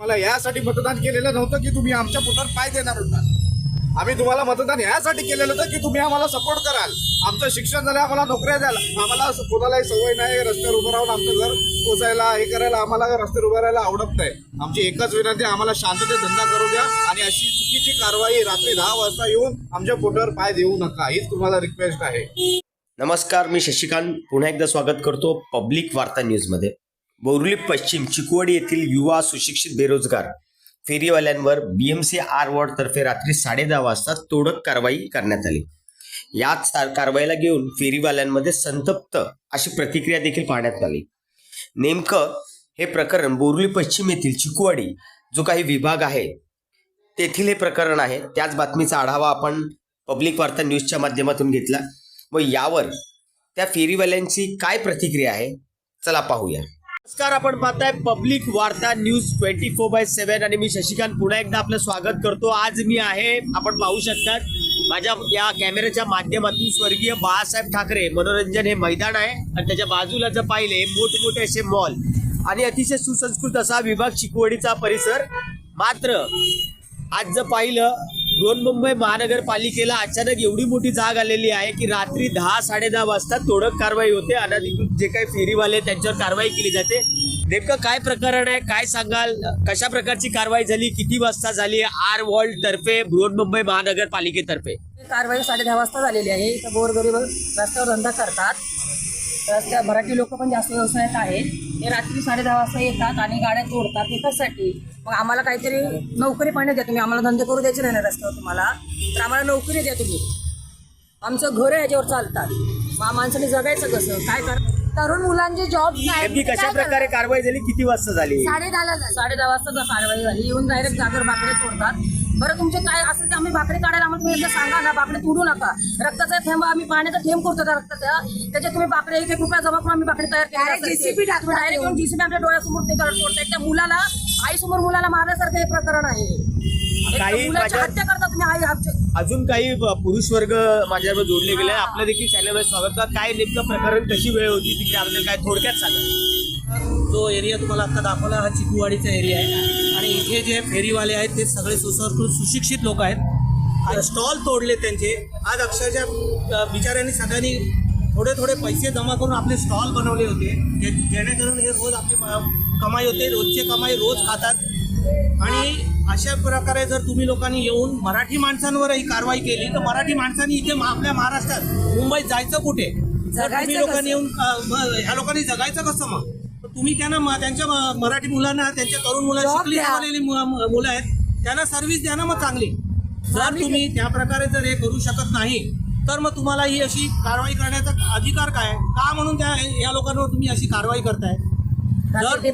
मला यासाठी मतदान केलेलं नव्हतं की तुम्ही आमच्या पोटावर पाय देणार होता. आम्ही तुम्हाला मतदान यासाठी केलेलं होतं की तुम्ही आम्हाला सपोर्ट कराल. आमचं शिक्षण झालं आम्हाला नोकऱ्या द्याल. आम्हाला असं कोणालाही सवय नाही रस्त्यावर उभं राहून आमचं घर पोचायला हे करायला आम्हाला रस्त्यावर उभं राहायला आवडत नाही. आमची एकच विनंती आम्हाला शांततेत धंदा करू द्या आणि अशी चुकीची कारवाई रात्री दहा वाजता येऊन आमच्या पोटावर पाय देऊ नका. हीच तुम्हाला रिक्वेस्ट आहे. नमस्कार मी शशिकांत. पुन्हा एकदा स्वागत करतो पब्लिक वार्ता न्यूजमध्ये बोरुली पश्चिम चिकवडी येथील युवा सुशिक्षित बेरोजगार. फेरीवाल्यांवर बीएमसी आर वॉर्ड तर्फे रात्री साडे दहा वाजता तोडक कारवाई करण्यात आली. याच कारवाईला घेऊन फेरीवाल्यांमध्ये संतप्त अशी प्रतिक्रिया देखील पाहण्यात आली. नेमकं हे प्रकरण बोरुली पश्चिम येथील चिकवाडी जो काही विभाग आहे तेथील हे प्रकरण आहे. त्याच बातमीचा आढावा आपण पब्लिक वार्ता न्यूजच्या माध्यमातून घेतला. व यावर त्या फेरीवाल्यांची काय प्रतिक्रिया आहे चला पाहूया. नमस्कार आपण पाहताय public Varta news twenty four by seven आणि मी शशिकांत पुन्हा एकदा आपलं स्वागत करतो. आज मी आहे आपण पाहू शकतात माझ्या या कॅमेऱ्याच्या माध्यमातून स्वर्गीय बाळासाहेब ठाकरे. मनोरंजन हे मैदान आहे आणि त्याच्या बाजूला जर पाहिले मोठमोठे असे मॉल आणि अतिशय सुसंस्कृत असा विभाग शिकवणीचा परिसर. मात्र आज जर पाहिलं बृहन्मुंबई महानगरपालिकेला अचानक एवढी मोठी जाग आलेली आहे की रात्री दहा साडे दहा वाजता तोडक कारवाई होते. अनधिकृत जे काही फेरीवाले त्यांच्यावर कारवाई केली जाते. नेमकं काय प्रकरण आहे? काय सांगाल? कशा प्रकारची कारवाई झाली? किती वाजता झाली? आर वर्ल्ड तर्फे बृहन्मुंबई महानगरपालिकेतर्फे. कारवाई साडे दहा वाजता झालेली आहे. इथं गोरगरीब रस्त्यावर धंदा करतात. रस्त्या मराठी लोक पण जास्त व्यवसायात आहेत. ते रात्री साडे दहा वाजता येतात आणि गाड्या तोडतात एकासाठी मग आम्हाला काहीतरी नोकरी पण द्या तुम्ही. आम्हाला धंदे करू द्यायचे नाही ना रस्त्यावर तुम्हाला. तर आम्हाला नोकरी द्या तुम्ही. आमचं घर याच्यावर चालतात. मग माणसाने जगायचं कसं? काय कर तरुण मुलांचे जॉब नेमकी कशा प्रकारे कारवाई झाली? किती वाजता झाली? साडे दहाला. साडे दहा वाजता कारवाई झाली. येऊन डायरेक्ट जागर बाकडे तोडतात बरं तुमचे काय असेल ते आम्ही बाकडे काढायला आम्हाला तुम्ही एकदा सांगा ना बाकडे तोडू नका. रक्ताचा थेंब आम्ही पाण्याचा थेंब करतो त्या रक्ताचा. त्याच्यात तुम्ही बाकडे एक एक रुपया जमा करून आम्ही बाकडे तयार टाकतात डायरेक्ट जीसीबी आपल्या डोळ्यासमोर ते करत त्या मुलाला आईसमोर मुलाला मारल्यासारखं हे प्रकरण आहे. काही मुलाची माझ्या- हत्या करता तुम्ही आई आमच्या अजून काही पुरुष वर्ग माझ्यावर जोडले गेले. आहे. आपलं देखील चॅनलमध्ये स्वागत काय नेमकं प्रकरण कशी वेळ होती ती त्याबद्दल काय थोडक्यात सांगा. जो एरिया तुम्हाला आता दाखवला हा चिकूवाडीचा एरिया आहे. आणि इथे जे फेरीवाले आहेत ते सगळे सुसंस्कृत सुशिक्षित लोक आहेत. स्टॉल तोडले त्यांचे. आज अक्षरशः अ, बिचाऱ्यांनी सगळ्यांनी थोडे थोडे पैसे जमा करून आपले स्टॉल बनवले होते. जे जेणेकरून हे रोज आपली अ, कमाई होते रोजचे कमाई रोज खातात. आणि अशा प्रकारे जर तुम्ही लोकांनी येऊन मराठी माणसांवर ही कारवाई केली तर मराठी माणसांनी इथे आपल्या महाराष्ट्रात मुंबईत जायचं कुठे? जर तुम्ही लोकांनी येऊन ह्या लोकांनी जगायचं कसं मग? तुम्ही त्यांना त्यांच्या मराठी मुलांना त्यांच्या तरुण मुलं Job शिकली द्या. सवरलेली मु- मु- मुलं आहेत त्यांना सर्व्हिस द्या ना मग चांगली. जर तुम्ही त्या प्रकारे जर हे करू शकत नाही तर मग तुम्हाला ही अशी कारवाई करण्याचा अधिकार काय? का म्हणून त्या या लोकांवर तुम्ही अशी कारवाई करताय? जर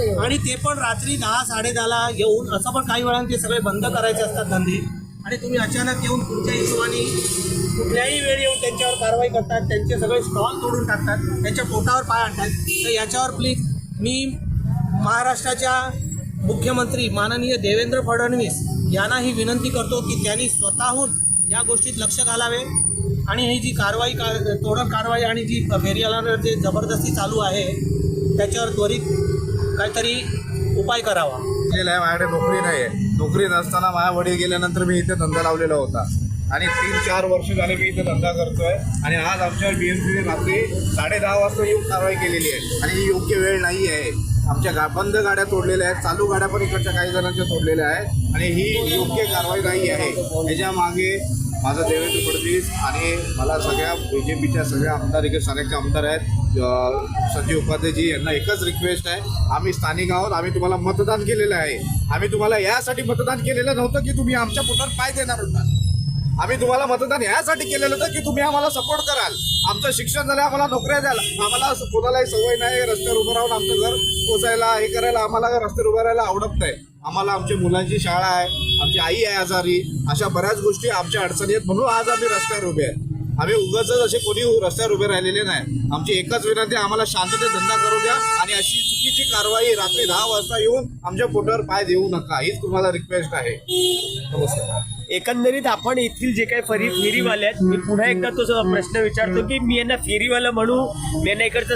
येऊ. आणि ते पण रात्री दहा साडे दहाला येऊन असं पण काही वेळाने ते सगळे बंद करायचे असतात धंदे. आणि तुम्ही अचानक येऊन तुमच्या हिशोबाने कुठल्याही वेळी येऊन त्यांच्यावर कारवाई करतात त्यांचे सगळे स्टॉल तोडून टाकतात त्यांच्या पोटावर पाय आणतात. तर याच्यावर प्लीज मी महाराष्ट्राच्या मुख्यमंत्री माननीय देवेंद्र फडणवीस यांना ही विनंती करतो की त्यांनी स्वतःहून या गोष्टीत लक्ष घालावे. आणि ही जी कारवाई का तोडक कारवाई आणि जी फेरीवाल्यांवर जे जबरदस्ती चालू आहे त्याच्यावर त्वरित काहीतरी उपाय करावा. केलेला आहे माझ्याकडे नोकरी नाही आहे नोकरी नसताना माझ्या वडील गेल्यानंतर मी इथे धंदा लावलेला होता. आणि तीन चार वर्ष झाले मी इथे धंदा करतोय. आणि आज आमच्यावर बी एम सीने रात्री साडे दहा वाजता येऊन कारवाई केलेली आहे. आणि ही योग्य वेळ नाही आहे. आमच्या गा बंद गाड्या तोडलेल्या आहेत. चालू गाड्या पण इकडच्या काही जणांच्या तोडलेल्या आहेत. आणि ही योग्य कारवाई नाही आहे. याच्या मागे माझा देवेंद्र फडणवीस आणि मला सगळ्या बी जे पीच्या सगळ्या आमदार इकडे साऱ्याचे आमदार आहेत. अ, संजय उपाध्यायजी यांना एकच रिक्वेस्ट आहे. आम्ही स्थानिक आहोत आम्ही तुम्हाला मतदान केलेलं आहे. आम्ही तुम्हाला यासाठी मतदान केलेलं नव्हतं की तुम्ही आमच्या पोटात पाय देणार होता. आम्ही तुम्हाला मतदान यासाठी केलेलं होतं की तुम्ही आम्हाला सपोर्ट कराल. आमचं शिक्षण झालं आम्हाला नोकऱ्या द्याल आम्हाला कोणालाही सवय नाही रस्त्यावर उभं राहून आमचं घर पोचायला हे करायला आम्हाला रस्त्यावर उभं राहायला आवडत नाही. आम्हाला आमच्या मुलांची शाळा आहे. आमची आई आहे आजारी अशा बऱ्याच गोष्टी आमच्या अडचणी आहेत. म्हणून आज आम्ही रस्त्यावर उभे आहे. आम्ही उगाच असे कोणी रस्त्यावर उभे राहिलेले नाही. आमची एकच विनंती आम्हाला शांततेत धंदा करू द्या आणि अशी चुकीची कारवाई रात्री दहा वाजता येऊन आमच्या पोटावर पाय देऊ नका. हीच तुम्हाला रिक्वेस्ट आहे. नमस्कार. एकंदरीत आपण येथील जे काही फरी फेरीवाले आहेत मी पुन्हा एकदा तो प्रश्न विचारतो की मी यांना फेरीवाला म्हणू मी यांना इकडचं